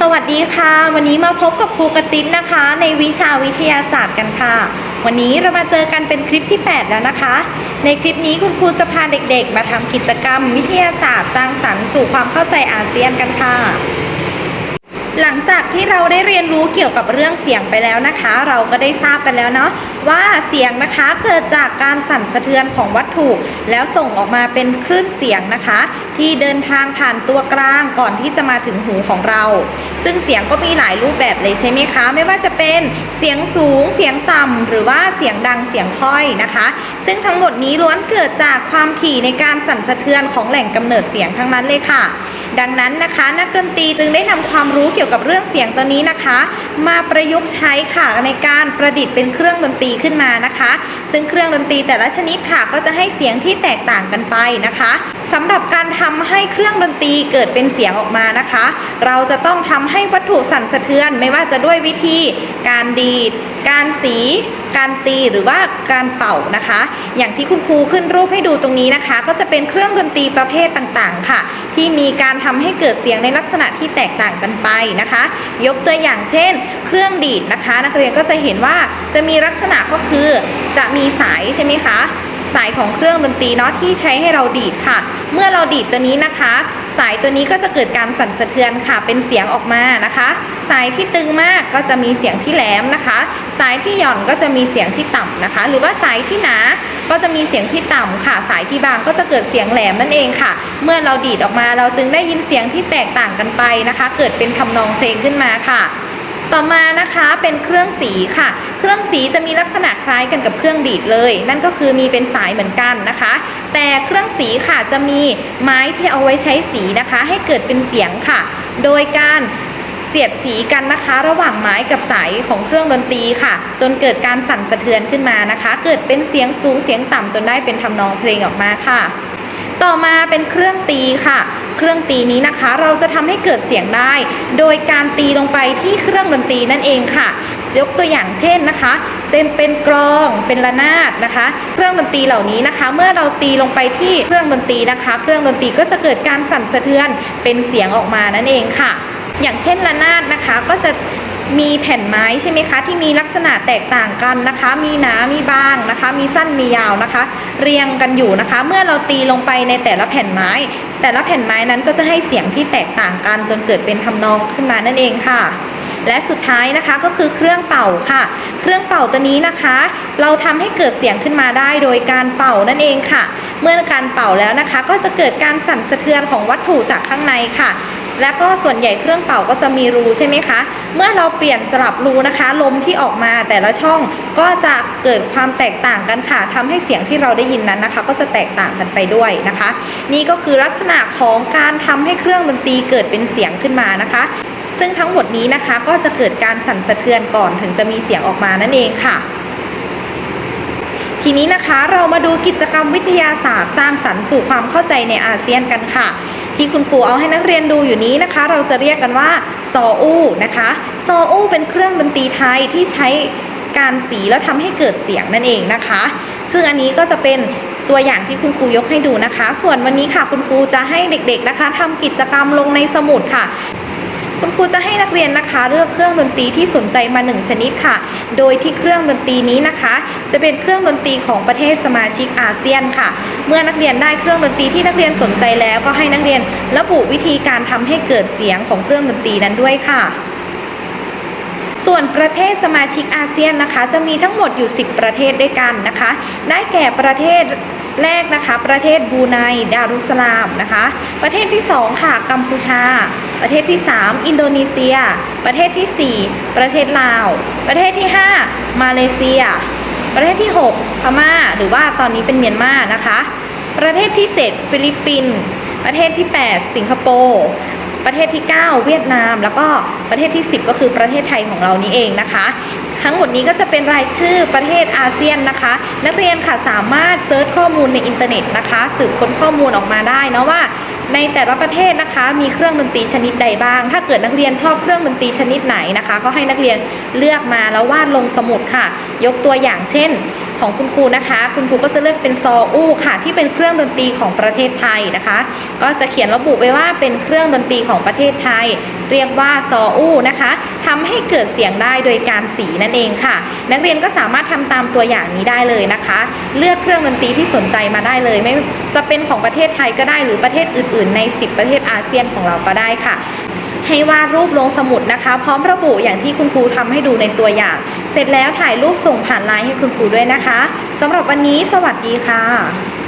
สวัสดีค่ะ วันนี้มาพบกับครูกระติ๊บนะคะ ในวิชาวิทยาศาสตร์กันค่ะ วันนี้เรามาเจอกันเป็นคลิปที่ 8 แล้วนะคะ ในคลิปนี้คุณครูจะพาเด็กๆ มาทำกิจกรรม วิทยาศาสตร์สร้างสรรค์สู่ความเข้าใจอาเซียนกันค่ะ หลังจากที่เราได้เรียนรู้เกี่ยวกับเรื่องเสียงไปแล้วนะคะ เราก็ได้ทราบกันแล้วเนาะว่าเสียงนะคะเกิดจากการสั่นสะเทือนของวัตถุ แล้วส่งออกมาเป็นคลื่นเสียงนะคะ ที่เดินทางผ่านตัวกลางก่อนที่จะมาถึงหูของเรา ซึ่งเสียงก็มีหลายรูปแบบเลยใช่ไหมคะ ไม่ว่าจะเป็นเสียงสูงเสียงต่ำหรือว่าเสียงดังเสียงค่อยนะคะ ซึ่งทั้งหมดนี้ล้วนเกิดจากความถี่ในการสั่นสะเทือนของแหล่งกำเนิดเสียงทั้งนั้นเลยค่ะ ดังนั้นนะคะ นักดนตรีจึงได้นำความรู้เกี่ยวกับเรื่องเสียงตัวนี้นะคะ มาประยุกต์ใช้ค่ะในการประดิษฐ์เป็นเครื่องดนตรีขึ้นมานะคะ ซึ่งเครื่องดนตรีแต่ละชนิดค่ะก็จะให้เสียงที่แตกต่างกันไปนะคะ สำหรับการทำให้เครื่องดนตรีเกิดเป็นเสียงออกมานะคะ เราจะต้องทำให้วัตถุสั่นสะเทือนไม่ว่าจะด้วยวิธี การดีด การสี การตีหรือว่าการเป่านะคะ อย่างที่คุณครูขึ้นรูปให้ดูตรงนี้นะคะ ก็จะเป็นเครื่องดนตรีประเภทต่างๆ ค่ะ ที่มีการทำให้เกิดเสียงในลักษณะที่แตกต่างกันไปนะคะ ยกตัวอย่างเช่น เครื่องดีดนะคะ นักเรียนก็จะเห็นว่าจะมีลักษณะก็คือจะมีสายใช่ไหมคะ สายของเครื่องดนตรีเนาะที่ใช้ให้เราดีดค่ะ เมื่อเราดีดตัวนี้นะคะ สายตัวนี้ก็จะเกิดการสั่นสะเทือนค่ะ เป็นเสียงออกมานะคะ สายที่ตึงมากก็จะมีเสียงที่แหลมนะคะ สายที่หย่อนก็จะมีเสียงที่ต่ำนะคะ หรือว่าสายที่หนาก็จะมีเสียงที่ต่ำค่ะ สายที่บางก็จะเกิดเสียงแหลมนั่นเองค่ะ เมื่อเราดีดออกมาเราจึงได้ยินเสียงที่แตกต่างกันไปนะคะ เกิดเป็นทำนองเพลงขึ้นมาค่ะ ต่อมานะคะเป็นเครื่องสีค่ะ เครื่องสีจะมีลักษณะคล้ายกันกับเครื่องดีดเลย นั่นก็คือมีเป็นสายเหมือนกันนะคะ แต่เครื่องสีค่ะจะมีไม้ที่เอาไว้ใช้สีนะคะ ให้เกิดเป็นเสียงค่ะ โดยการเสียดสีกันนะคะ ระหว่างไม้กับสายของเครื่องดนตรีค่ะ จนเกิดการสั่นสะเทือนขึ้นมานะคะ เกิดเป็นเสียงสูงเสียงต่ำจนได้เป็นทำนองเพลงออกมาค่ะ ต่อมาเป็นเครื่องตีค่ะ เครื่องตีนี้นะคะเราจะทำให้เกิดเสียงได้ โดยการตีลงไปที่เครื่องดนตรีนั่นเองค่ะ ยกตัวอย่างเช่นนะคะจะเป็นกลองเป็นระนาดนะคะ เครื่องดนตรีเหล่านี้นะคะ เมื่อเราตีลงไปที่เครื่องดนตรีนะคะ เครื่องดนตรีก็จะเกิดการสั่นสะเทือนเป็นเสียงออกมานั่นเองค่ะ อย่างเช่นระนาดนะคะก็จะ มีแผ่นไม้ใช่ไหมคะ ที่มีลักษณะแตกต่างกันนะคะ มีหนามีบางนะคะ มีสั้นมียาวนะคะ เรียงกันอยู่นะคะ เมื่อเราตีลงไปในแต่ละแผ่นไม้ แต่ละแผ่นไม้นั้นก็จะให้เสียงที่แตกต่างกัน จนเกิดเป็นทำนองขึ้นมานั่นเองค่ะและสุดท้ายนะคะก็คือเครื่องเป่าค่ะ เครื่องเป่าตัวนี้นะคะ เราทำให้เกิดเสียงขึ้นมาได้โดยการเป่านั่นเองค่ะ เมื่อการเป่าแล้วนะคะ ก็จะเกิดการสั่นสะเทือนของวัตถุจากข้างในค่ะ และก็ส่วนใหญ่เครื่องเป่าก็จะมีรูใช่ไหมคะ เมื่อเราเปลี่ยนสลับรูนะคะ ลมที่ออกมาแต่ละช่องก็จะเกิดความแตกต่างกันค่ะทำให้เสียงที่เราได้ยินนั้นนะคะ ก็จะแตกต่างกันไปด้วยนะคะ นี่ก็คือลักษณะของการทำให้เครื่องดนตรีเกิดเป็นเสียงขึ้นมานะคะซึ่งทั้งหมดนี้นะคะก็จะเกิดการสั่นสะเทือนก่อนถึงจะมีเสียงออกมานั่นเองค่ะ ทีนี้นะคะเรามาดูกิจกรรมวิทยาศาสตร์สร้างสรรค์สู่ความเข้าใจในอาเซียนกันค่ะ ที่คุณครูเอาให้นักเรียนดูอยู่นี้นะคะ เราจะเรียกกันว่าซออูนะคะซออูเป็นเครื่องดนตรีไทยที่ใช้การสีแล้วทำให้เกิดเสียงนั่นเองนะคะ ซึ่งอันนี้ก็จะเป็นตัวอย่างที่คุณครูยกให้ดูนะคะ ส่วนวันนี้ค่ะคุณครูจะให้เด็กๆนะคะทำกิจกรรมลงในสมุดค่ะ รูจะให้นักเรียนนะคะ เลือกเครื่องดนตรีที่สนใจมาหนึ่งชนิดค่ะ โดยที่เครื่องดนตรีนี้นะคะ จะเป็นเครื่องดนตรีของประเทศสมาชิกอาเซียนค่ะ เมื่อนักเรียนได้เครื่องดนตรีที่นักเรียนสนใจแล้ว ก็ให้นักเรียนระบุวิธีการทำให้เกิดเสียงของเครื่องดนตรีนั้นด้วยค่ะส่วนประเทศสมาชิกอาเซียนนะคะ จะมีทั้งหมดอยู่ 10 ประเทศด้วยกันนะคะ ได้แก่ประเทศ แรกนะคะ ประเทศบรูไนดารุสลามนะคะ ประเทศที่ 2 ค่ะ กัมพูชา ประเทศที่ 3 อินโดนีเซีย ประเทศทีสี่ 4 ประเทศลาว ประเทศที่ 5 มาเลเซีย ประเทศที่ 6 พม่า หรือว่าตอนนี้เป็นเมียนมานะคะ ประเทศที่ 7 ฟิลิปปินส์ประเทศที่ 8 สิงคโปร์ ประเทศที่ 9 เวียดนาม แล้วก็ประเทศที่ 10 ก็คือประเทศไทยของเรานี้เองนะคะ ทั้งหมดนี้ก็จะเป็นรายชื่อประเทศอาเซียนนะคะ นักเรียนค่ะสามารถเซิร์ชข้อมูลในอินเทอร์เน็ตนะคะ สืบค้นข้อมูลออกมาได้นะว่าในแต่ละประเทศนะคะมีเครื่องดนตรีชนิดใดบ้าง ถ้าเกิดนักเรียนชอบเครื่องดนตรีชนิดไหนนะคะ ก็ให้นักเรียนเลือกมาแล้ววาดลงสมุดค่ะ ยกตัวอย่างเช่น ของคุณครูนะคะ คุณครูก็จะเลือกเป็นซออู้ค่ะ ที่เป็นเครื่องดนตรีของประเทศไทยนะคะ ก็จะเขียนระบุไว้ว่าเป็นเครื่องดนตรีของประเทศไทย เรียกว่าซออู้นะคะทำให้เกิดเสียงได้โดยการสีนั่นเองค่ะ นักเรียนก็สามารถทำตามตัวอย่างนี้ได้เลยนะคะ เลือกเครื่องดนตรีที่สนใจมาได้เลย ไม่จะเป็นของประเทศไทยก็ได้หรือประเทศอื่น ๆ ใน 10 ประเทศอาเซียนของเราก็ได้ค่ะ ให้วาดรูปลงสมุดนะคะ พร้อมระบุอย่างที่คุณครูทำให้ดูในตัวอย่าง เสร็จแล้วถ่ายรูปส่งผ่านไลน์ให้คุณครูด้วยนะคะสำหรับวันนี้สวัสดีค่ะ